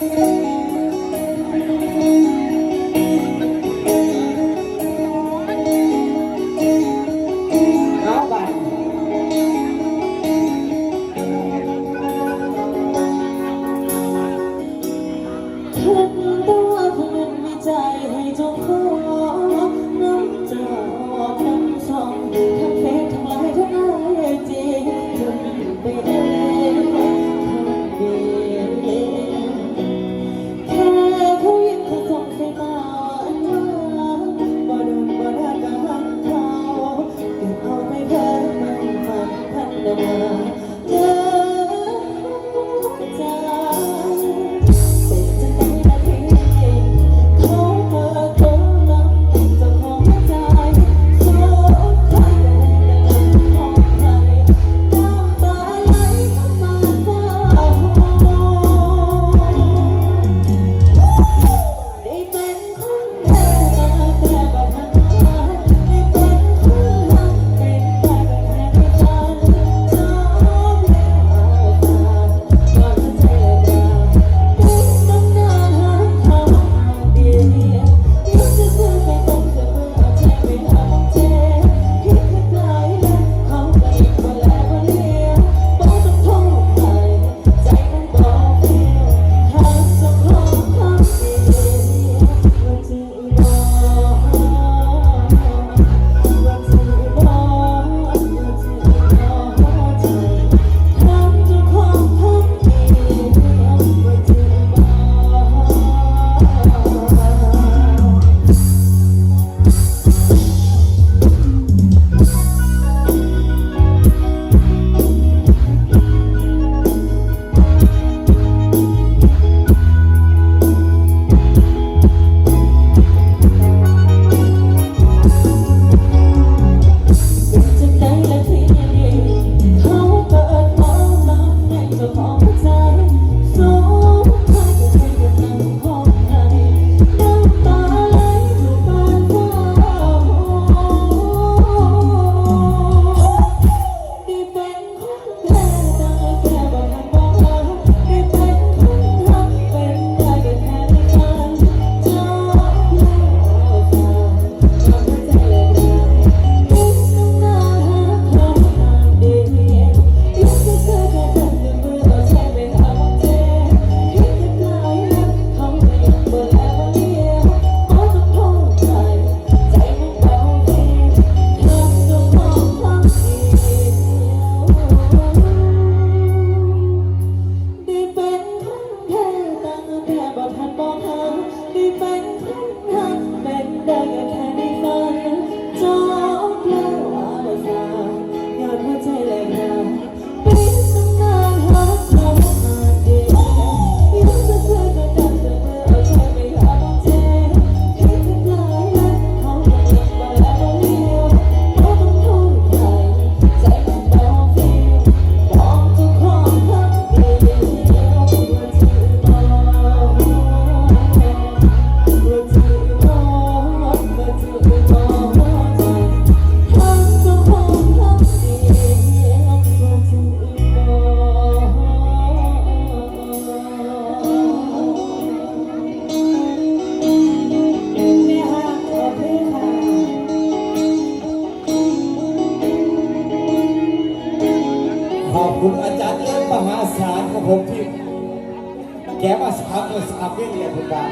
Música ได้เป็นทั้งแท้ตั้แต่บ่ทันบอกเาได้เป็นทั้งหักเป็นได้ก็แค่ในฝันจบแล้วอาสาย้อนหัวใจแรงงา มหาศาลของผมที่แกมาสามเมื่อสามเดือนเนี่ยผมว่า